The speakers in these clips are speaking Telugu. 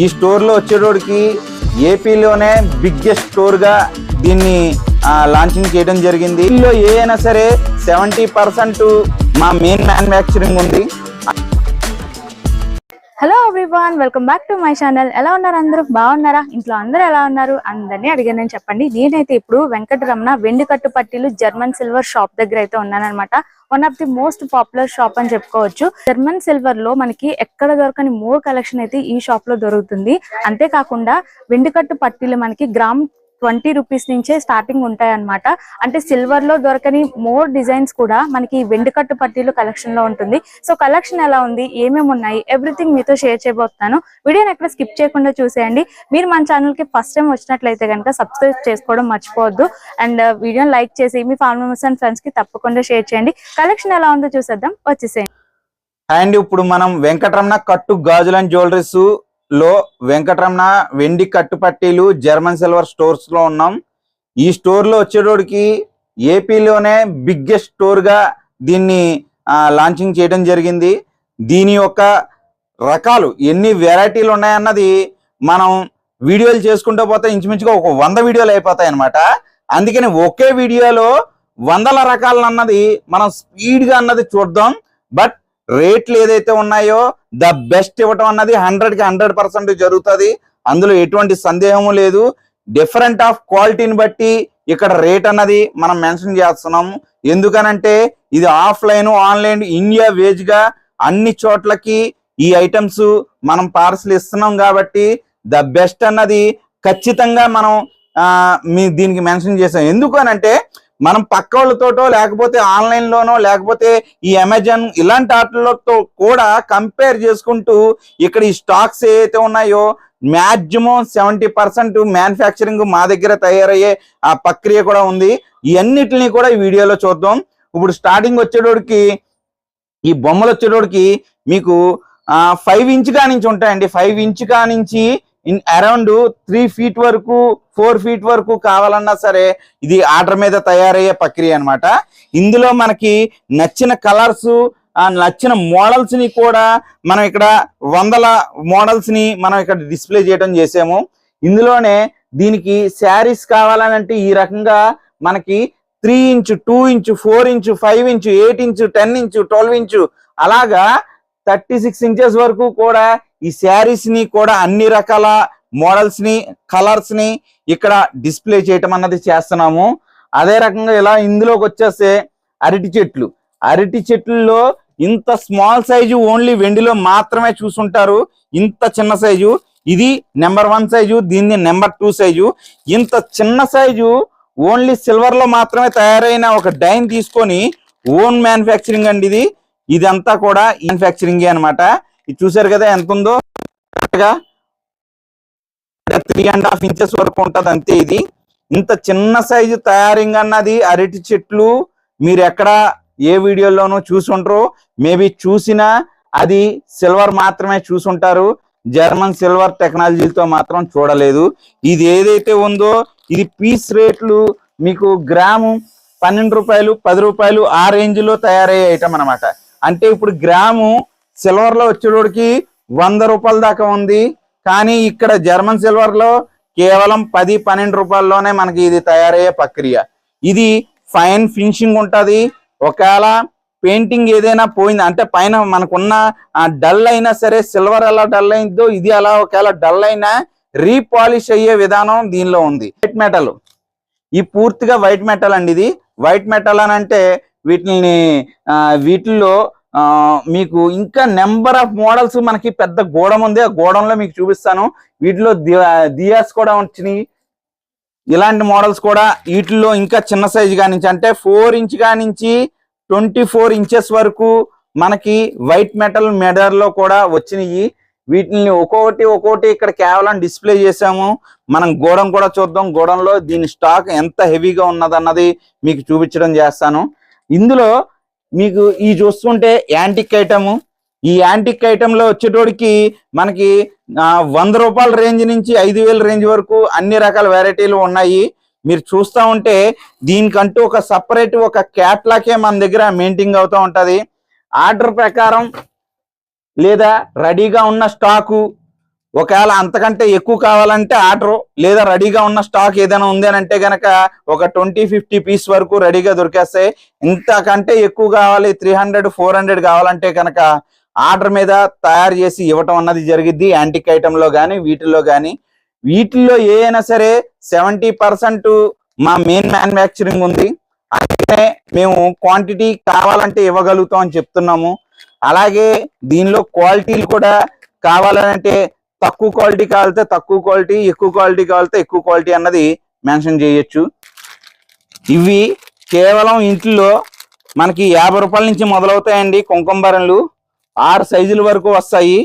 ఈ స్టోర్లో వచ్చేటోడికి ఏపీలోనే బిగ్గెస్ట్ స్టోర్గా దీన్ని లాంచింగ్ చేయడం జరిగింది. ఇందులో ఏ అయినా సరే సెవెంటీ పర్సెంట్ మా మెయిన్ మ్యానుఫ్యాక్చరింగ్ ఉంది. Everyone welcome back to my channel ఎలా ఉన్నారు అందరూ? బాగున్నారా? ఇంట్లో అందరూ ఎలా ఉన్నారు? అందరినీ అడిగానని చెప్పండి. నేనైతే ఇప్పుడు వెంకటరమణ వెండి కట్టు పట్టీలు జర్మన్ సిల్వర్ షాప్ దగ్గర అయితే ఉన్నానన్నమాట. One of the most popular shop అని చెప్పుకోవచ్చు. జర్మన్ సిల్వర్లో మనకి ఎక్కడ దొరకని మోర్ కలెక్షన్ అయితే ఈ షాప్లో దొరుకుతుంది. అంతేకాకుండా వెండి కట్టు పట్టీలు మనకి గ్రామ్ ట్వంటీ రూపీస్ నుంచే స్టార్టింగ్ ఉంటాయి అన్నమాట అంటే సిల్వర్లో దొరకని మోర్ డిజైన్స్ కూడా మనకి వెండుకట్టు పట్టీలు కలెక్షన్లో ఉంటుంది. సో కలెక్షన్ ఎలా ఉంది? ఏమేమి ఉన్నాయి? ఎవ్రీథింగ్ మీతో షేర్ చేయబోతున్నాను. వీడియోని ఎక్కడ స్కిప్ చేయకుండా చూసేయండి. మీరు మన ఛానల్కి ఫస్ట్ టైం వచ్చినట్లయితే కనుక సబ్స్క్రైబ్ చేసుకోవడం మర్చిపోవద్దు. అండ్ వీడియోని లైక్ చేసి మీ ఫ్యామిలీ మెంబర్స్ అండ్ ఫ్రెండ్స్కి తప్పకుండా షేర్ చేయండి. కలెక్షన్ ఎలా ఉందో చూసేద్దాం. వచ్చేసేయండి. అండ్ ఇప్పుడు మనం వెంకటరమణ కట్టు గాజులు జ్యువెలరీస్ లో వెంకటరమణ వెండి కట్టుపట్టీలు జర్మన్ సిల్వర్ స్టోర్స్లో ఉన్నాం. ఈ స్టోర్లో వచ్చేటోడికి ఏపీలోనే బిగ్గెస్ట్ స్టోర్గా దీన్ని లాంచింగ్ చేయడం జరిగింది. దీని యొక్క రకాలు ఎన్ని వెరైటీలు ఉన్నాయన్నది మనం వీడియోలు చేసుకుంటూ పోతే ఇంచుమించుగా ఒక వంద వీడియోలు అయిపోతాయి అనమాట అందుకని ఒకే వీడియోలో వందల రకాలన్నది మనం స్పీడ్గా అన్నది చూద్దాం. బట్ రేట్లు ఏదైతే ఉన్నాయో ద బెస్ట్ ఇవ్వటం అన్నది హండ్రెడ్కి హండ్రెడ్ పర్సెంట్ జరుగుతుంది. అందులో ఎటువంటి సందేహము లేదు. డిఫరెంట్ ఆఫ్ క్వాలిటీని బట్టి ఇక్కడ రేట్ అన్నది మనం మెన్షన్ చేస్తున్నాము ఎందుకనంటే ఇది ఆఫ్లైన్ ఆన్లైన్ ఇండియా వేజ్గా అన్ని చోట్లకి ఈ ఐటమ్స్ మనం పార్సల్ ఇస్తున్నాం కాబట్టి ద బెస్ట్ అన్నది ఖచ్చితంగా మనం మీ దీనికి మెన్షన్ చేసాం. ఎందుకు అనంటే మనం పక్క వాళ్ళతోటో లేకపోతే ఆన్లైన్లోనో లేకపోతే ఈ అమెజాన్ ఇలాంటి ఆటలతో కూడా కంపేర్ చేసుకుంటూ ఇక్కడ ఈ స్టాక్స్ ఏవైతే ఉన్నాయో మ్యాక్సిమం సెవెంటీ పర్సెంట్ మ్యానుఫ్యాక్చరింగ్ మా దగ్గర తయారయ్యే ఆ ప్రక్రియ కూడా ఉంది. ఇవన్నిటిని కూడా ఈ వీడియోలో చూద్దాం. ఇప్పుడు స్టార్టింగ్ వచ్చేటోడికి ఈ బొమ్మలు వచ్చేటోడికి మీకు ఫైవ్ ఇంచ్ కా నుంచి ఉంటాయండి. ఫైవ్ ఇంచ్ కా నుంచి ఇన్ అరౌండ్ త్రీ ఫీట్ వరకు ఫోర్ ఫీట్ వరకు కావాలన్నా సరే ఇది ఆర్డర్ మీద తయారయ్యే ప్రక్రియ అనమాట ఇందులో మనకి నచ్చిన కలర్స్ ఆ నచ్చిన మోడల్స్ని కూడా మనం ఇక్కడ వందల మోడల్స్ని మనం ఇక్కడ డిస్ప్లే చేయడం చేసాము. ఇందులోనే దీనికి శారీస్ కావాలనంటే ఈ రకంగా మనకి three inch two inch four inch five inch eight inch ten inch twelve inch అలాగా థర్టీ సిక్స్ ఇంచెస్ వరకు కూడా ఈ శారీస్ని కూడా అన్ని రకాల మోడల్స్ని కలర్స్ని ఇక్కడ డిస్ప్లే చేయటం అన్నది చేస్తున్నాము. అదే రకంగా ఇలా ఇందులోకి వచ్చేస్తే అరటి చెట్లు. అరటి చెట్లలో ఇంత స్మాల్ సైజు ఓన్లీ వెండిలో మాత్రమే చూసుంటారు. ఇంత చిన్న సైజు ఇది నెంబర్ వన్ సైజు దీన్ని నెంబర్ టూ సైజు ఇంత చిన్న సైజు ఓన్లీ సిల్వర్లో మాత్రమే తయారైన ఒక డైన్ తీసుకొని ఓన్ మ్యానుఫ్యాక్చరింగ్ అండి ఇది. ఇదంతా కూడా మ్యానుఫ్యాక్చరింగే అనమాట ఇది చూసారు కదా ఎంత ఉందో? త్రీ అండ్ హాఫ్ ఇంచెస్ వరకు ఉంటుంది అంతే ఇది. ఇంత చిన్న సైజు తయారింగ్ అన్నది అరటి చెట్లు మీరు ఎక్కడ ఏ వీడియోలోనూ చూసుంటారో మేబీ చూసినా అది సిల్వర్ మాత్రమే చూసుంటారు. జర్మన్ సిల్వర్ టెక్నాలజీతో మాత్రం చూడలేదు. ఇది ఏదైతే ఉందో ఇది పీస్ రేట్లు మీకు గ్రాము పన్నెండు రూపాయలు పది రూపాయలు ఆ రేంజ్లో తయారయ్యే ఐటమ్ అన్నమాట. అంటే ఇప్పుడు గ్రాము సిల్వర్లో వచ్చేటోడికి వంద రూపాయల దాకా ఉంది. కానీ ఇక్కడ జర్మన్ సిల్వర్లో కేవలం పది పన్నెండు రూపాయల్లోనే మనకి ఇది తయారయ్యే ప్రక్రియ. ఇది ఫైన్ ఫినిషింగ్ ఉంటుంది. ఒకవేళ పెయింటింగ్ ఏదైనా పోయింది అంటే పైన మనకున్న డల్ అయినా సరే సిల్వర్ ఎలా డల్ అయిందో ఇది అలా ఒకవేళ డల్ అయినా రీపాలిష్ అయ్యే విధానం దీనిలో ఉంది. వైట్ మెటల్ ఈ పూర్తిగా వైట్ మెటల్ అండి ఇది. వైట్ మెటల్ అని అంటే వీటిని వీటిల్లో మీకు ఇంకా నెంబర్ ఆఫ్ మోడల్స్ మనకి పెద్ద గోడం ఉంది. ఆ గోడంలో మీకు చూపిస్తాను. వీటిలో దియాస్ కూడా వచ్చినాయి. ఇలాంటి మోడల్స్ కూడా వీటిల్లో ఇంకా చిన్న సైజు కానించి అంటే ఫోర్ ఇంచ్ కానించి ట్వంటీ ఫోర్ ఇంచెస్ వరకు మనకి వైట్ మెటల్ మెడర్లో కూడా వచ్చినాయి. వీటిని ఒక్కొక్కటి ఒక్కొక్కటి ఇక్కడ కేవలం డిస్ప్లే చేసాము మనం గోడం కూడా చూద్దాం. గోడంలో దీని స్టాక్ ఎంత హెవీగా ఉన్నదన్నది మీకు చూపించడం చేస్తాను. ఇందులో మీకు ఈ చూస్తుంటే యాంటిక్ ఐటము. ఈ యాంటిక్ ఐటెంలో వచ్చేటోడికి మనకి వంద రూపాయల రేంజ్ నుంచి ఐదు వేల రేంజ్ వరకు అన్ని రకాల వెరైటీలు ఉన్నాయి. మీరు చూస్తా ఉంటే దీనికంటూ ఒక సపరేట్ ఒక క్యాట్లాకే మన దగ్గర మెయింటైన్ అవుతూ ఉంటుంది. ఆర్డర్ ప్రకారం లేదా రెడీగా ఉన్న స్టాకు ఒకవేళ అంతకంటే ఎక్కువ కావాలంటే ఆర్డర్ లేదా రెడీగా ఉన్న స్టాక్ ఏదైనా ఉంది అని అంటే కనుక ఒక ట్వంటీ ఫిఫ్టీ పీస్ వరకు రెడీగా దొరికేస్తాయి. ఇంతకంటే ఎక్కువ కావాలి త్రీ హండ్రెడ్ ఫోర్ హండ్రెడ్ కావాలంటే కనుక ఆర్డర్ మీద తయారు చేసి ఇవ్వటం అన్నది జరిగింది యాంటిక్ ఐటెంలో కానీ వీటిల్లో కానీ వీటిల్లో ఏ అయినా సరే సెవెంటీ పర్సెంట్ మా మెయిన్ మ్యానుఫ్యాక్చరింగ్ ఉంది. అందుకనే మేము క్వాంటిటీ కావాలంటే ఇవ్వగలుగుతాం అని చెప్తున్నాము. అలాగే దీనిలో క్వాలిటీలు కూడా కావాలంటే తక్కువ క్వాలిటీ కావాలితే తక్కువ క్వాలిటీ ఎక్కువ క్వాలిటీ కావాలితే ఎక్కువ క్వాలిటీ అన్నది మెన్షన్ చేయొచ్చు. ఇవి కేవలం ఇంట్లో మనకి యాభై రూపాయల నుంచి మొదలవుతాయండి కుంకుమబరన్లు ఆరు సైజుల వరకు వస్తాయి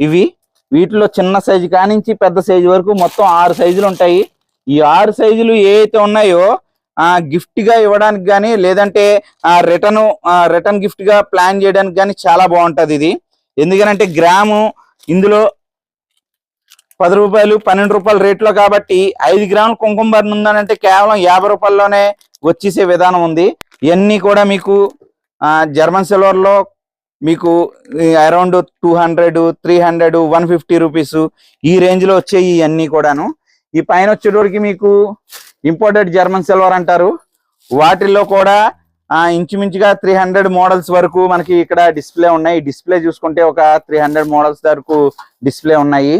ఇవి. వీటిలో చిన్న సైజు కానించి పెద్ద సైజు వరకు మొత్తం ఆరు సైజులు ఉంటాయి. ఈ ఆరు సైజులు ఏ అయితే ఉన్నాయో గిఫ్ట్గా ఇవ్వడానికి కానీ లేదంటే రిటర్న్ రిటర్న్ గిఫ్ట్గా ప్లాన్ చేయడానికి కానీ చాలా బాగుంటుంది ఇది. ఎందుకనంటే గ్రాము ఇందులో పది రూపాయలు పన్నెండు రూపాయల రేట్లో కాబట్టి ఐదు గ్రాముల కుంకుమ బర్న్ ఉందనంటే కేవలం యాభై రూపాయల్లోనే వచ్చేసే విధానం ఉంది. ఇవన్నీ కూడా మీకు జర్మన్ సిల్వర్లో మీకు around two hundred three hundred one fifty rupees ఈ రేంజ్లో వచ్చాయి ఇవన్నీ కూడాను. ఈ పైన వచ్చేటోడికి మీకు ఇంపోర్టెడ్ జర్మన్ సిల్వర్ అంటారు. వాటిల్లో కూడా ఇంచుమించుగా త్రీ హండ్రెడ్ మోడల్స్ వరకు మనకి ఇక్కడ డిస్ప్లే ఉన్నాయి. డిస్ప్లే చూసుకుంటే ఒక త్రీ హండ్రెడ్ మోడల్స్ వరకు డిస్ప్లే ఉన్నాయి.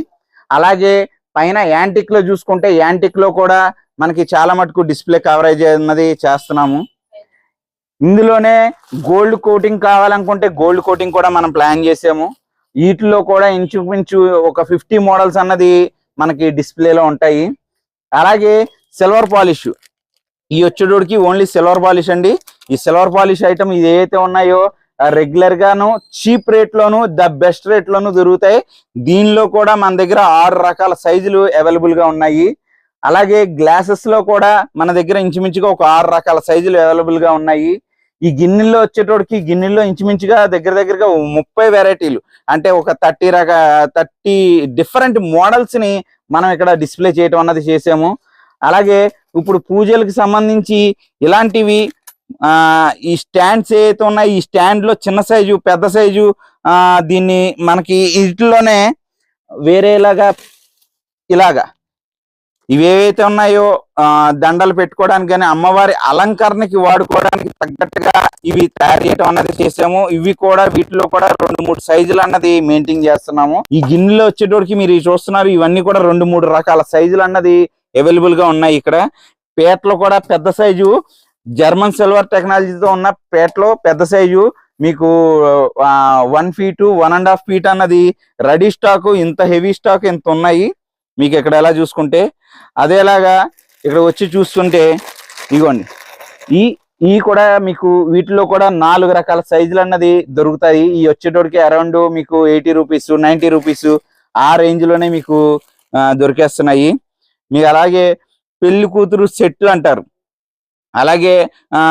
అలాగే పైన యాంటిక్లో చూసుకుంటే యాంటిక్లో కూడా మనకి చాలా మటుకు డిస్ప్లే కవరేజ్ అన్నది చేస్తున్నాము. ఇందులోనే గోల్డ్ కోటింగ్ కావాలనుకుంటే గోల్డ్ కోటింగ్ కూడా మనం ప్లాన్ చేసాము. వీటిలో కూడా ఇంచుమించు ఒక ఫిఫ్టీ మోడల్స్ అన్నది మనకి డిస్ప్లేలో ఉంటాయి. అలాగే సిల్వర్ పాలిష్. ఈ వచ్చేటోడికి ఓన్లీ సిల్వర్ పాలిష్ అండి. ఈ సిల్వర్ పాలిష్ ఐటమ్ ఇది ఏదైతే ఉన్నాయో రెగ్యులర్ గాను చీప్ రేట్ లోను ద బెస్ట్ రేట్ లోను దొరుకుతాయి. దీనిలో కూడా మన దగ్గర ఆరు రకాల సైజులు అవైలబుల్గా ఉన్నాయి. అలాగే గ్లాసెస్లో కూడా మన దగ్గర ఇంచుమించుగా ఒక ఆరు రకాల సైజులు అవైలబుల్గా ఉన్నాయి. ఈ గిన్నెల్లో వచ్చేటోడికి గిన్నెల్లో ఇంచుమించుగా దగ్గర దగ్గరగా ముప్పై వెరైటీలు అంటే ఒక థర్టీ రక థర్టీ డిఫరెంట్ మోడల్స్ని మనం ఇక్కడ డిస్ప్లే చేయటం అన్నది చేసాము. అలాగే ఇప్పుడు పూజలకు సంబంధించి ఇలాంటివి ఈ స్టాండ్స్ ఏవైతే ఉన్నాయి ఈ స్టాండ్లో చిన్న సైజు పెద్ద సైజు దీన్ని మనకి వీటిలోనే వేరేలాగా ఇలాగా ఇవేవైతే ఉన్నాయో దండలు పెట్టుకోవడానికి కానీ అమ్మవారి అలంకరణకి వాడుకోవడానికి తగ్గట్టుగా ఇవి తయారు చేయడం అన్నది చేసాము. ఇవి కూడా వీటిలో కూడా రెండు మూడు సైజులు అన్నది మెయింటైన్ చేస్తున్నాము. ఈ గిన్నెలో వచ్చేటోడికి మీరు చూస్తున్నారు ఇవన్నీ కూడా రెండు మూడు రకాల సైజులు అన్నది అవైలబుల్గా ఉన్నాయి ఇక్కడ. పేటలో కూడా పెద్ద సైజు జర్మన్ సిల్వర్ టెక్నాలజీతో ఉన్న పేటలో పెద్ద సైజు మీకు one feet one and half feet అన్నది రెడీ స్టాక్ ఇంత హెవీ స్టాక్ ఇంత ఉన్నాయి. మీకు ఇక్కడ ఎలా చూసుకుంటే అదేలాగా ఇక్కడ వచ్చి చూస్తుంటే ఇగోండి. ఈ ఈ కూడా మీకు వీటిలో కూడా నాలుగు రకాల సైజులు అన్నది దొరుకుతాయి. ఈ వచ్చేటోడికి అరౌండ్ మీకు ఎయిటీ రూపీస్ నైంటీ రూపీస్ ఆ రేంజ్లోనే మీకు దొరికేస్తున్నాయి. మీకు అలాగే పెళ్ళి కూతురు సెట్లు అంటారు. అలాగే ఆ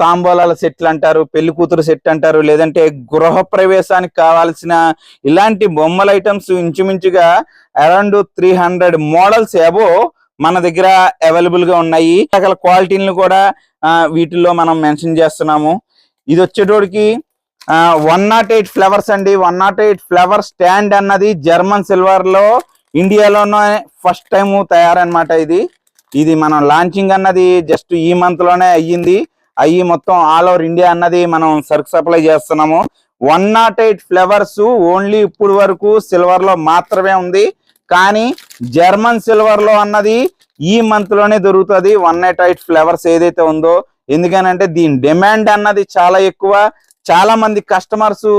తాంబూలాల సెట్లు అంటారు పెళ్ళి కూతురు సెట్ అంటారు లేదంటే గృహ ప్రవేశానికి కావాల్సిన ఇలాంటి బొమ్మల ఐటమ్స్ ఇంచుమించుగా అరౌండ్ త్రీ హండ్రెడ్ మోడల్స్ ఏవో మన దగ్గర అవైలబుల్గా ఉన్నాయి. రకాల క్వాలిటీలను కూడా వీటిల్లో మనం మెన్షన్ చేస్తున్నాము. ఇది వచ్చేటోడికి వన్ నాట్ ఎయిట్ ఫ్లవర్స్ అండి. One nought eight flower stand అన్నది జర్మన్ సిల్వర్లో ఇండియాలోనే ఫస్ట్ టైం తయారనమాట ఇది. ఇది మనం లాంచింగ్ అన్నది జస్ట్ ఈ మంత్లోనే అయ్యింది. అయ్యి మొత్తం ఆల్ ఓవర్ ఇండియా అన్నది మనం సరుకు సప్లై చేస్తున్నాము. One nought eight flowers only ఇప్పుడు వరకు సిల్వర్లో మాత్రమే ఉంది. కానీ జర్మన్ సిల్వర్లో అన్నది ఈ మంత్లోనే దొరుకుతుంది. వన్ నాట్ ఎయిట్ ఫ్లవర్స్ ఏదైతే ఉందో. ఎందుకనంటే దీని డిమాండ్ అన్నది చాలా ఎక్కువ. చాలా మంది కస్టమర్స్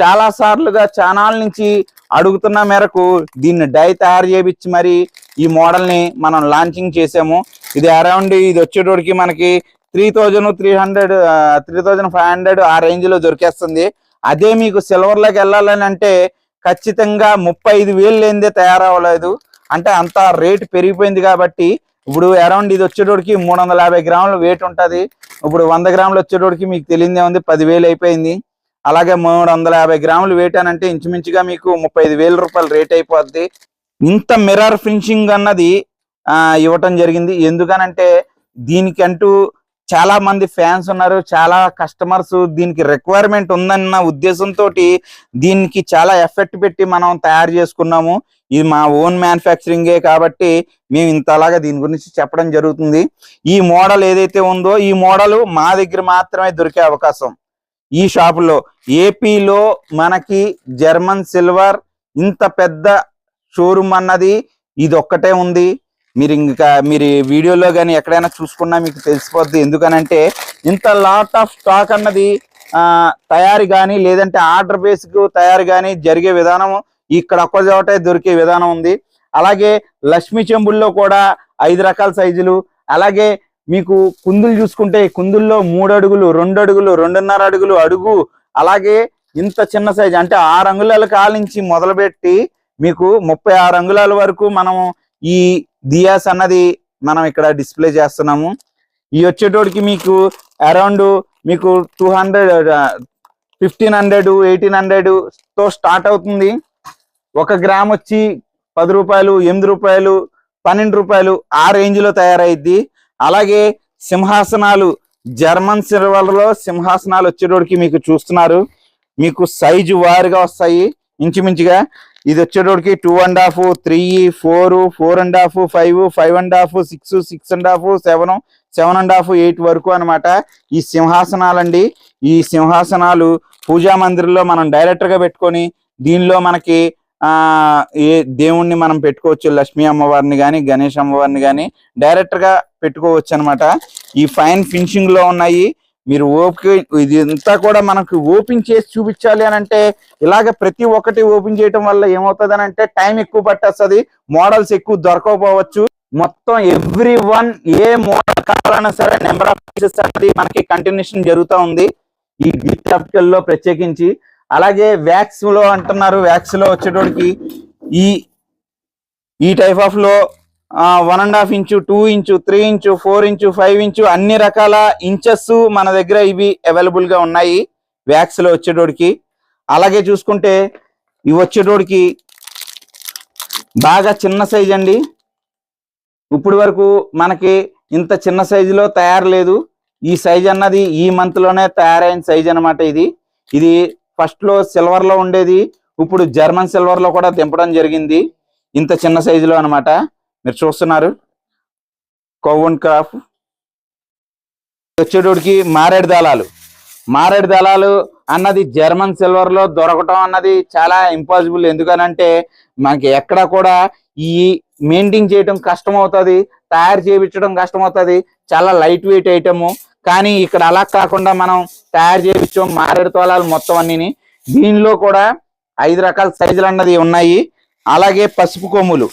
చాలా సార్లుగా ఛానల్ నుంచి అడుగుతున్న మేరకు దీన్ని డై తయారు చేయించి మరి ఈ మోడల్ని మనం లాంచింగ్ చేసాము. ఇది అరౌండ్ ఇది వచ్చేటోడికి మనకి three thousand three hundred three thousand five hundred ఆ రేంజ్లో దొరికేస్తుంది. అదే మీకు సిల్వర్లోకి వెళ్ళాలని అంటే ఖచ్చితంగా ముప్పై ఐదు వేలు లేనిదే తయారవ్వలేదు. అంటే అంత రేట్ పెరిగిపోయింది కాబట్టి ఇప్పుడు అరౌండ్ ఇది వచ్చేటోడికి మూడు వందల యాభై గ్రాముల వెయిట్ ఉంటుంది. ఇప్పుడు వంద గ్రాములు వచ్చేటోడికి మీకు తెలియదే ఉంది పదివేలు అయిపోయింది. అలాగే మూడు వందల యాభై గ్రాములు వేటానంటే ఇంచుమించుగా మీకు ముప్పై ఐదు వేల రూపాయలు రేట్ అయిపోద్ది. ఇంత మిర్రర్ ఫినిషింగ్ అన్నది ఆ, ఇవ్వటం జరిగింది. ఎందుకనంటే దీనికంటూ చాలా మంది ఫ్యాన్స్ ఉన్నారు చాలా కస్టమర్స్ దీనికి రిక్వైర్మెంట్ ఉందన్న ఉద్దేశంతో దీనికి చాలా ఎఫెక్ట్ పెట్టి మనం తయారు చేసుకున్నాము. ఇది మా ఓన్ మ్యానుఫ్యాక్చరింగే కాబట్టి మేము ఇంతలాగా దీని గురించి చెప్పడం జరుగుతుంది. ఈ మోడల్ ఏదైతే ఉందో ఈ మోడల్ మా దగ్గర మాత్రమే దొరికే అవకాశం. ఈ షాపులో ఏపీలో మనకి జర్మన్ సిల్వర్ ఇంత పెద్ద షోరూమ్ అన్నది ఇది ఒక్కటే ఉంది. మీరు ఇంకా మీరు వీడియోలో కానీ ఎక్కడైనా చూసుకున్నా మీకు తెలిసిపోద్ది. ఎందుకనంటే ఇంత లాట్ ఆఫ్ స్టాక్ అన్నది తయారు కానీ లేదంటే ఆర్డర్ బేస్కు తయారు కానీ జరిగే విధానం ఇక్కడ ఒక్క చోటే దొరికే విధానం ఉంది. అలాగే లక్ష్మీ చెంబుల్లో కూడా ఐదు రకాల సైజులు. అలాగే మీకు కుందులు చూసుకుంటే కుందుల్లో మూడు అడుగులు రెండు అడుగులు రెండున్నర అడుగులు అడుగు అలాగే ఇంత చిన్న సైజు అంటే ఆరు అంగుళాల కాలించి మొదలుపెట్టి మీకు ముప్పై ఆరు అంగుళాల వరకు మనం ఈ దియాస్ అన్నది మనం ఇక్కడ డిస్ప్లే చేస్తున్నాము. ఈ వచ్చేటోడికి మీకు అరౌండ్ మీకు two hundred fifteen hundred eighteen హండ్రెడ్తో start అవుతుంది. ఒక గ్రామ్ వచ్చి పది రూపాయలు ఎనిమిది రూపాయలు పన్నెండు రూపాయలు ఆ రేంజ్లో తయారైద్ది. అలాగే సింహాసనాలు జర్మన్ సిల్వర్లో సింహాసనాలు వచ్చేటోడికి మీకు చూస్తున్నారు. మీకు సైజు వారిగా వస్తాయి. ఇంచుమించుగా ఇది వచ్చేటోడికి two and half three four four and half five five and half six six and half seven seven and half eight వరకు అనమాట ఈ సింహాసనాలండి. ఈ సింహాసనాలు పూజా మందిరంలో మనం డైరెక్టర్గా పెట్టుకొని దీనిలో మనకి ఏ దేవుణ్ణి మనం పెట్టుకోవచ్చు. లక్ష్మీ అమ్మవారిని కానీ గణేష్ అమ్మవారిని కానీ డైరెక్ట్గా పెట్టుకోవచ్చు అన్నమాట ఈ ఫైన్ ఫినిషింగ్లో ఉన్నాయి. మీరు ఓపిక ఇది కూడా మనకు ఓపెన్ చేసి చూపించాలి అని అంటే ఇలాగ ప్రతి ఒక్కటి ఓపెన్ చేయటం వల్ల ఏమవుతుంది అని అంటే టైం ఎక్కువ పట్టేస్తుంది మోడల్స్ ఎక్కువ దొరకకపోవచ్చు. మొత్తం ఎవ్రీ వన్ ఏ మోడల్ కావాలన్నా సరే నెంబర్ ఆఫ్ పీసెస్ అనేది మనకి కంటిన్యూషన్ జరుగుతూ ఉంది. ఈ గిఫ్ట్లో ప్రత్యేకించి. అలాగే వ్యాక్స్లో అంటున్నారు వ్యాక్స్లో వచ్చేటోడికి ఈ ఈ టైప్ ఆఫ్లో one and half inch two inch three inch four inch five inch అన్ని రకాల ఇంచెస్ మన దగ్గర ఇవి అవైలబుల్గా ఉన్నాయి. వ్యాక్స్లో వచ్చేటోడికి. అలాగే చూసుకుంటే ఇవి వచ్చేటోడికి బాగా చిన్న సైజ్ అండి. ఇప్పుడు వరకు మనకి ఇంత చిన్న సైజులో తయారు లేదు. ఈ సైజ్ అన్నది ఈ మంత్లోనే తయారైన సైజ్ అనమాట ఇది. ఇది ఫస్ట్లో సిల్వర్లో ఉండేది. ఇప్పుడు జర్మన్ సిల్వర్లో కూడా దింపడం జరిగింది. ఇంత చిన్న సైజులో అనమాట మీరు చూస్తున్నారు. కోవన్ క్రాఫ్. వచ్చేటోడికి మారేడు దళాలు. మారేడు దళాలు అన్నది జర్మన్ సిల్వర్లో దొరకటం అన్నది చాలా ఇంపాసిబుల్. ఎందుకనంటే మనకి ఎక్కడ కూడా ఈ మెయింటైన్ చేయడం కష్టం అవుతుంది తయారు చేయించడం కష్టం అవుతుంది చాలా లైట్ వెయిట్ ఐటము. కానీ ఇక్కడ అలా కాకుండా మనం తయారు చేయించాం మారేడు తోలాలు మొత్తం అన్నిని. దీనిలో కూడా ఐదు రకాల సైజులు అన్నది ఉన్నాయి. అలాగే పసుపు కొమ్ములు.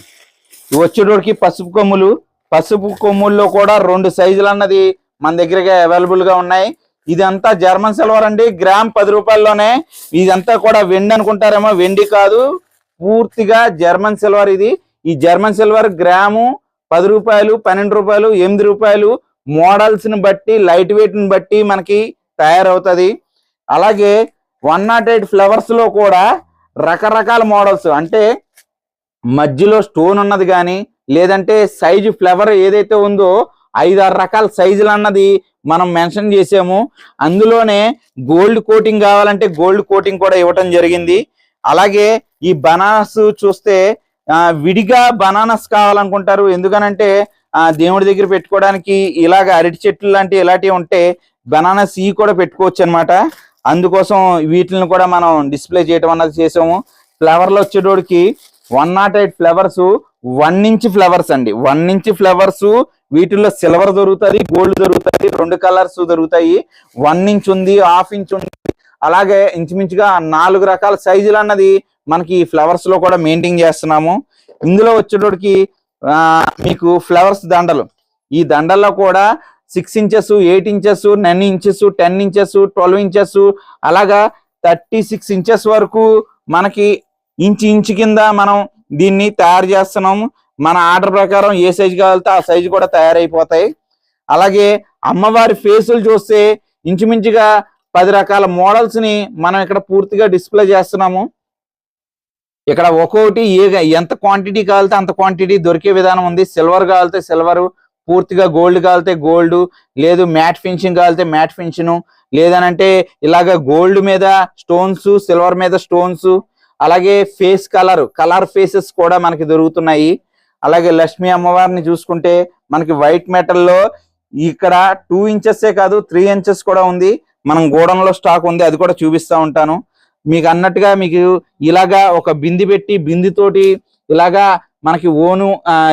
వచ్చేటోడికి పసుపు కొమ్ములు. పసుపు కొమ్ముల్లో కూడా రెండు సైజులు అన్నది మన దగ్గరగా అవైలబుల్గా ఉన్నాయి. ఇదంతా జర్మన్ సిల్వర్ అండి. గ్రామ్ పది రూపాయల్లోనే. ఇదంతా కూడా వెండి అనుకుంటారేమో. వెండి కాదు. పూర్తిగా జర్మన్ సిల్వర్ ఇది. ఈ జర్మన్ సిల్వర్ గ్రాము పది రూపాయలు పన్నెండు రూపాయలు ఎనిమిది రూపాయలు. మోడల్స్ని బట్టి లైట్ వెయిట్ని బట్టి మనకి తయారవుతుంది. అలాగే వన్ నాట్ ఎయిట్ ఫ్లవర్స్లో కూడా రకరకాల మోడల్స్. అంటే మధ్యలో స్టోన్ ఉన్నది కానీ లేదంటే సైజు ఫ్లవర్ ఏదైతే ఉందో ఐదు ఆరు రకాల సైజులు అన్నది మనం మెన్షన్ చేసాము. అందులోనే గోల్డ్ కోటింగ్ కావాలంటే గోల్డ్ కోటింగ్ కూడా ఇవ్వటం జరిగింది. అలాగే ఈ బనానాస్ చూస్తే విడిగా బనానాస్ కావాలనుకుంటారు. ఎందుకనంటే దేవుడి దగ్గర పెట్టుకోవడానికి ఇలాగ అరటి చెట్లు లాంటి ఇలాంటివి ఉంటే బనానాస్ ఈ కూడా పెట్టుకోవచ్చు అనమాట అందుకోసం వీటిని కూడా మనం డిస్ప్లే చేయటం అన్నది చేసాము. ఫ్లవర్లో వచ్చేటోడికి one nought eight flowers one inch flowers అండి. వన్ ఇంచ్ ఫ్లవర్స్ వీటిల్లో సిల్వర్ దొరుకుతుంది గోల్డ్ దొరుకుతుంది రెండు కలర్స్ దొరుకుతాయి. వన్ ఇంచ్ ఉంది హాఫ్ ఇంచ్ ఉంది. అలాగే ఇంచుమించుగా నాలుగు రకాల సైజులు అన్నది మనకి ఈ ఫ్లవర్స్లో కూడా మెయింటైన్ చేస్తున్నాము. ఇందులో వచ్చేటోడికి మీకు ఫ్లవర్స్ దండలు. ఈ దండల్లో కూడా six inches eight inches nine inches ten inches twelve inches అలాగా థర్టీ సిక్స్ ఇంచెస్ వరకు మనకి ఇంచు ఇంచు కింద మనం దీన్ని తయారు చేస్తున్నాము. మన ఆర్డర్ ప్రకారం ఏ సైజు కావాలితే ఆ సైజు కూడా తయారైపోతాయి. అలాగే అమ్మవారి ఫేసులు చూస్తే ఇంచుమించుగా పది రకాల మోడల్స్ని మనం ఇక్కడ పూర్తిగా డిస్ప్లే చేస్తున్నాము. ఇక్కడ ఒక్కొక్కటి ఏ ఎంత క్వాంటిటీ కావాలితే అంత క్వాంటిటీ దొరికే విధానం ఉంది. సిల్వర్ కావాలితే సిల్వర్ పూర్తిగా గోల్డ్ కాలితే గోల్డ్ లేదు మ్యాట్ ఫినిషింగ్ కాలితే మ్యాట్ ఫినిషింగ్ లేదనంటే ఇలాగ గోల్డ్ మీద స్టోన్స్ సిల్వర్ మీద స్టోన్స్ అలాగే ఫేస్ కలర్ కలర్ ఫేసెస్ కూడా మనకి దొరుకుతున్నాయి. అలాగే లక్ష్మీ అమ్మవారిని చూసుకుంటే మనకి వైట్ మెటల్లో ఇక్కడ టూ ఇంచెస్సే కాదు త్రీ ఇంచెస్ కూడా ఉంది. మనం గోడంలో స్టాక్ ఉంది అది కూడా చూపిస్తా ఉంటాను. మీకు అన్నట్టుగా మీకు ఇలాగా ఒక బింది పెట్టి బిందితోటి ఇలాగా మనకి ఓను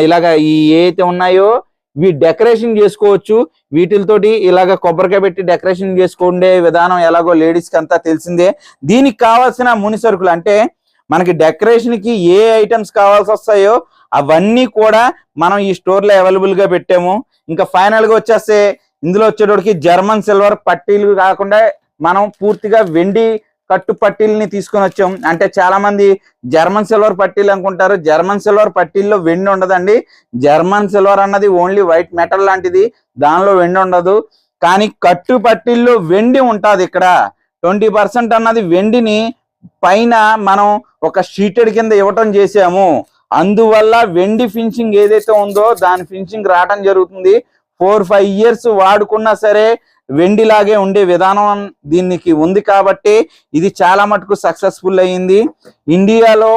ఇలాగా ఈ ఏవైతే ఉన్నాయో వీ డెకరేషన్ చేసుకోవచ్చు. వీటితోటి ఇలాగ కొబ్బరికాయ పెట్టి డెకరేషన్ చేసుకుండే విధానం ఎలాగో లేడీస్కి అంతా తెలిసిందే. దీనికి కావాల్సిన ముని సరుకులు అంటే మనకి డెకరేషన్కి ఏ ఐటమ్స్ కావాల్సి వస్తాయో అవన్నీ కూడా మనం ఈ స్టోర్లో అవైలబుల్గా పెట్టాము. ఇంకా ఫైనల్గా వచ్చేస్తే ఇందులో వచ్చేటోడికి జర్మన్ సిల్వర్ పట్టీలు కాకుండా మనం పూర్తిగా వెండి కట్టు పట్టీల్ని తీసుకొని వచ్చాం. అంటే చాలా మంది జర్మన్ సిల్వర్ పట్టీలు అనుకుంటారు. జర్మన్ సిల్వర్ పట్టీల్లో వెండి ఉండదండి. జర్మన్ సిల్వర్ అన్నది ఓన్లీ వైట్ మెటల్ లాంటిది. దానిలో వెండి ఉండదు. కానీ కట్టు పట్టీల్లో వెండి ఉంటుంది ఇక్కడ. ట్వంటీ పర్సెంట్ అన్నది వెండిని పైన మనం ఒక షీటెడ్ కింద ఇవ్వటం చేసాము. అందువల్ల వెండి ఫినిషింగ్ ఏదైతే ఉందో దాని ఫినిషింగ్ రావడం జరుగుతుంది. ఫోర్ ఫైవ్ ఇయర్స్ వాడుకున్నా సరే వెండిలాగే ఉండే విధానం దీనికి ఉంది కాబట్టి ఇది చాలా మటుకు సక్సెస్ఫుల్ అయ్యింది. ఇండియాలో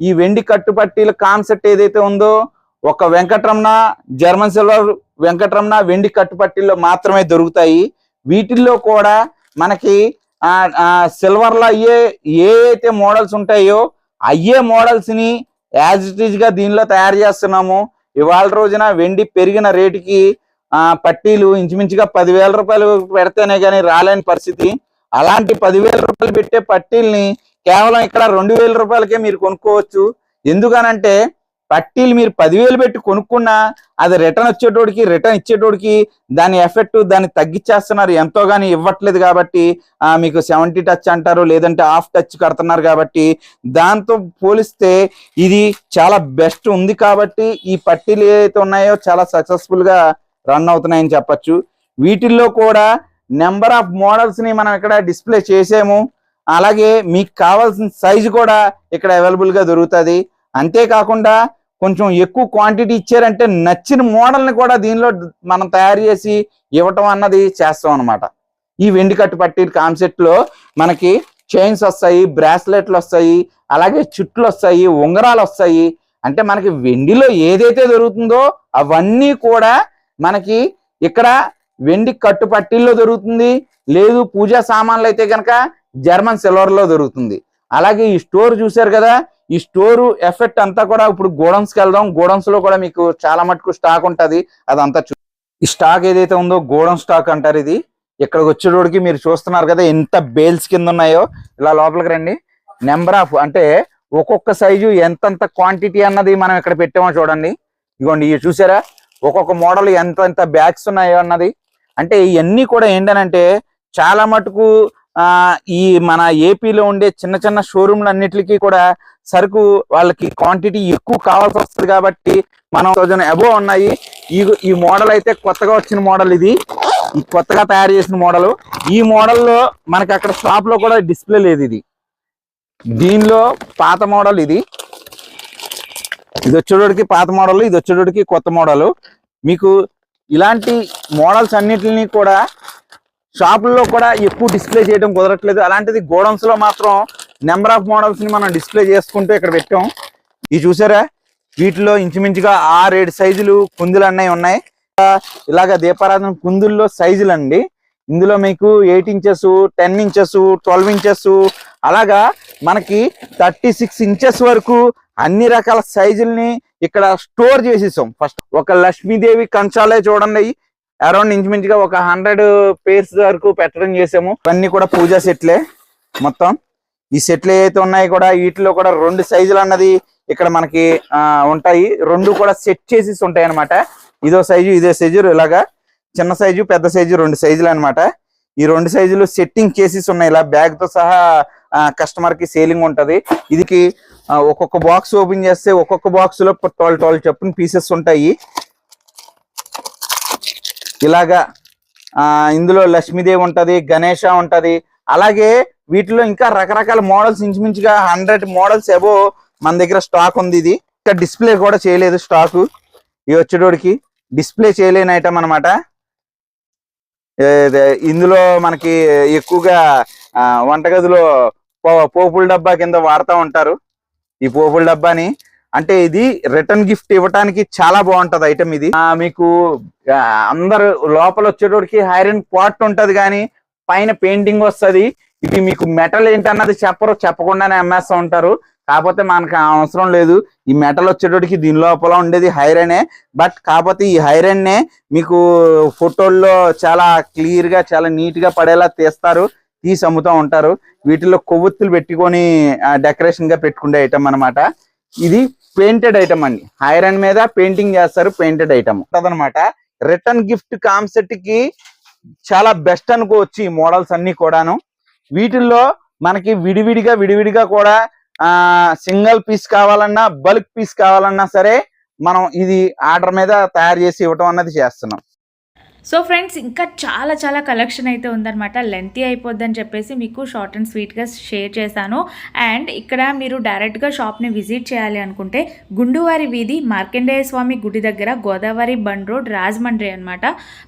ఈ వెండి కట్టుపట్టీల కాన్సెప్ట్ ఏదైతే ఉందో ఒక వెంకటరమణ జర్మన్ సిల్వర్ వెంకటరమణ వెండి కట్టుపట్టీల్లో మాత్రమే దొరుకుతాయి. వీటిల్లో కూడా మనకి సిల్వర్లో అయ్యే ఏ అయితే మోడల్స్ ఉంటాయో అయ్యే మోడల్స్ని యాజ్ ఇట్ ఈజ్గా దీనిలో తయారు చేస్తున్నాము. ఇవాళ రోజున వెండి పెరిగిన రేటుకి ఆ పట్టీలు ఇంచుమించుగా పదివేల రూపాయలు పెడితేనే కానీ రాలేని పరిస్థితి. అలాంటి పదివేల రూపాయలు పెట్టే పట్టీల్ని కేవలం ఇక్కడ రెండు వేల రూపాయలకే మీరు కొనుక్కోవచ్చు. ఎందుకనంటే పట్టీలు మీరు పదివేలు పెట్టి కొనుక్కున్నా అది రిటర్న్ వచ్చేటోడికి రిటర్న్ ఇచ్చేటోడికి దాని ఎఫెక్ట్ దాన్ని తగ్గించేస్తున్నారు ఎంతో గానీ ఇవ్వట్లేదు కాబట్టి మీకు సెవెంటీ టచ్ అంటారు లేదంటే హాఫ్ టచ్ కడుతున్నారు కాబట్టి దాంతో పోలిస్తే ఇది చాలా బెస్ట్ ఉంది కాబట్టి ఈ పట్టీలు ఏవైతే ఉన్నాయో చాలా సక్సెస్ఫుల్గా రన్ అవుతున్నాయని చెప్పచ్చు. వీటిల్లో కూడా నెంబర్ ఆఫ్ మోడల్స్ని మనం ఇక్కడ డిస్ప్లే చేసాము. అలాగే మీకు కావాల్సిన సైజు కూడా ఇక్కడ అవైలబుల్గా దొరుకుతుంది. అంతేకాకుండా కొంచెం ఎక్కువ క్వాంటిటీ ఇచ్చారంటే నచ్చిన మోడల్ని కూడా దీనిలో మనం తయారు చేసి ఇవ్వటం అన్నది చేస్తాం అన్నమాట. ఈ వెండి కట్టు పట్టి కాన్సెప్ట్లో మనకి చైన్స్ వస్తాయి బ్రాస్లెట్లు వస్తాయి అలాగే చుట్లు వస్తాయి ఉంగరాలు వస్తాయి. అంటే మనకి వెండిలో ఏదైతే దొరుకుతుందో అవన్నీ కూడా మనకి ఇక్కడ వెండి కట్టు పట్టీల్లో దొరుకుతుంది లేదు పూజా సామాన్లు అయితే కనుక జర్మన్ సిల్వర్లో దొరుకుతుంది. అలాగే ఈ స్టోర్ చూశారు కదా ఈ స్టోర్ ఎఫెక్ట్ అంతా కూడా ఇప్పుడు గోడౌన్స్కి వెళ్దాం. గోడౌన్స్లో కూడా మీకు చాలా మటుకు స్టాక్ ఉంటుంది. అదంతా చూ ఈ స్టాక్ ఏదైతే ఉందో గోడౌన్ స్టాక్ అంటారు ఇది. ఇక్కడికి వచ్చేటోడికి మీరు చూస్తున్నారు కదా ఎంత బేల్స్ కింద ఉన్నాయో. ఇలా లోపలికి రండి. నెంబర్ ఆఫ్ అంటే ఒక్కొక్క సైజు ఎంతంత క్వాంటిటీ అన్నది మనం ఇక్కడ పెట్టామో చూడండి. ఇగోండి ఇవి చూసారా? ఒక్కొక్క మోడల్ ఎంత ఎంత బ్యాగ్స్ ఉన్నాయో అన్నది. అంటే ఇవన్నీ కూడా ఏంటనంటే చాలా మటుకు ఈ మన ఏపీలో ఉండే చిన్న చిన్న షోరూమ్లు అన్నిటికీ కూడా సరుకు వాళ్ళకి క్వాంటిటీ ఎక్కువ కావాల్సి వస్తుంది కాబట్టి మనం థౌజండ్ అబోవ్ ఉన్నాయి. ఈ ఈ మోడల్ అయితే కొత్తగా వచ్చిన మోడల్ ఇది. ఈ కొత్తగా తయారు చేసిన మోడల్. ఈ మోడల్లో మనకి అక్కడ షాప్లో కూడా డిస్ప్లే లేదు ఇది. దీనిలో పాత మోడల్ ఇది. ఇది వచ్చేటోడికి పాత మోడల్ ఇది వచ్చేటోడికి కొత్త మోడల్. మీకు ఇలాంటి మోడల్స్ అన్నిటిని కూడా షాపుల్లో కూడా ఎక్కువ డిస్ప్లే చేయడం కుదరట్లేదు. అలాంటిది గోడౌన్స్లో మాత్రం నెంబర్ ఆఫ్ మోడల్స్ని మనం డిస్ప్లే చేసుకుంటూ ఇక్కడ పెట్టాం. ఇది చూసారా? వీటిలో ఇంచుమించుగా ఆరు ఏడు సైజులు కుందులు అన్నవి ఉన్నాయి. ఇలాగ దీపారాధన కుందుల్లో సైజులు అండి ఇందులో మీకు eight inches ten inches twelve inches అలాగా మనకి థర్టీ సిక్స్ ఇంచెస్ వరకు అన్ని రకాల సైజుల్ని ఇక్కడ స్టోర్ చేసేసాం. ఫస్ట్ ఒక లక్ష్మీదేవి కంచాలే చూడండి. అరౌండ్ ఇంచుమించుగా ఒక హండ్రెడ్ పేర్స్ వరకు పెట్టడం చేసాము. ఇవన్నీ కూడా పూజా సెట్లే మొత్తం. ఈ సెట్లు ఏవైతే ఉన్నాయి కూడా వీటిలో కూడా రెండు సైజులు అన్నది ఇక్కడ మనకి ఆ, ఉంటాయి. రెండు కూడా సెట్ చేసి ఉంటాయి అనమాట ఇదో సైజు ఇదో సైజు ఇలాగా చిన్న సైజు పెద్ద సైజు రెండు సైజులు అన్నమాట. ఈ రెండు సైజులు సెట్టింగ్ చేసి ఉన్నాయి. ఇలా బ్యాగ్తో సహా కస్టమర్కి సేలింగ్ ఉంటది. ఇదికి ఒక్కొక్క బాక్స్ ఓపెన్ చేస్తే ఒక్కొక్క బాక్స్లో ట్వెల్వ్ ట్వెల్వ్ చెప్పిన పీసెస్ ఉంటాయి. ఇలాగా ఇందులో లక్ష్మీదేవి ఉంటది గణేష ఉంటది. అలాగే వీటిలో ఇంకా రకరకాల మోడల్స్ ఇంచుమించుగా హండ్రెడ్ మోడల్స్ ఏవో మన దగ్గర స్టాక్ ఉంది ఇది. ఇంకా డిస్ప్లే కూడా చేయలేదు స్టాక్ ఇవి వచ్చేటోడికి డిస్ప్లే చేయలేని ఐటమ్ అనమాట ఇందులో మనకి ఎక్కువగా వంటగదిలో పోపుల డబ్బా కింద వాడుతూ ఉంటారు. ఈ పోపుల డబ్బాని అంటే ఇది రిటర్న్ గిఫ్ట్ ఇవ్వటానికి చాలా బాగుంటది ఐటమ్ ఇది. ఆ, మీకు అందరు లోపల వచ్చేటోడికి ఐరన్ పాట్ ఉంటది కానీ పైన పెయింటింగ్ వస్తది. ఇది మీకు మెటల్ ఏంటన్నది చెప్పరు చెప్పకుండానే అమ్మేస్తూ ఉంటారు. కాకపోతే మనకు అవసరం లేదు. ఈ మెటల్ వచ్చేటోడికి దీని లోపల ఉండేది హైరనే బట్ కాకపోతే ఈ హైరన్ నే మీకు ఫోటోల్లో చాలా క్లియర్గా చాలా నీట్గా పడేలా తీస్తారు. తీసి అమ్ముతూ ఉంటారు. వీటిలో కొవ్వొత్తులు పెట్టుకొని డెకరేషన్గా పెట్టుకునే ఐటమ్ అన్నమాట. ఇది పెయింటెడ్ ఐటమ్ అండి. ఐరన్ మీద పెయింటింగ్ చేస్తారు పెయింటెడ్ ఐటమ్ అదనమాట రిటర్న్ గిఫ్ట్ కాన్సెప్ట్కి చాలా బెస్ట్ అనుకోవచ్చు ఈ మోడల్స్ అన్ని కూడాను. వీటిల్లో మనకి విడివిడిగా విడివిడిగా కూడా ఆ సింగిల్ పీస్ కావాలన్నా బల్క్ పీస్ కావాలన్నా సరే మనం ఇది ఆర్డర్ మీద తయారు చేసి ఇవ్వటం అన్నది చేస్తున్నాం. సో ఫ్రెండ్స్ ఇంకా చాలా చాలా కలెక్షన్ అయితే ఉందన్నమాట. లెంతీ అయిపోద్దని చెప్పేసి మీకు షార్ట్ అండ్ స్వీట్గా షేర్ చేశాను. అండ్ ఇక్కడ మీరు డైరెక్ట్గా షాప్ని విజిట్ చేయాలి అనుకుంటే గుండువారి వీధి మార్కండేయ స్వామి గుడి దగ్గర గోదావరి బండ్ రోడ్ రాజమండ్రి అనమాట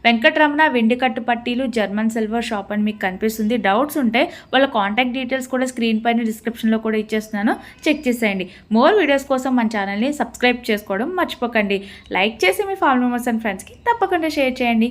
వెంకటరమణ వెండికట్టు పట్టీలు జర్మన్ సిల్వర్ షాప్ అని మీకు కనిపిస్తుంది. డౌట్స్ ఉంటే వాళ్ళ కాంటాక్ట్ డీటెయిల్స్ కూడా స్క్రీన్ పైన డిస్క్రిప్షన్లో కూడా ఇచ్చేస్తున్నాను. చెక్ చేసేయండి. మోర్ వీడియోస్ కోసం మన ఛానల్ని సబ్స్క్రైబ్ చేసుకోవడం మర్చిపోకండి. లైక్ చేసి మీ ఫ్యామిలీ మెంబర్స్ అండ్ ఫ్రెండ్స్కి తప్పకుండా షేర్ చేయండి.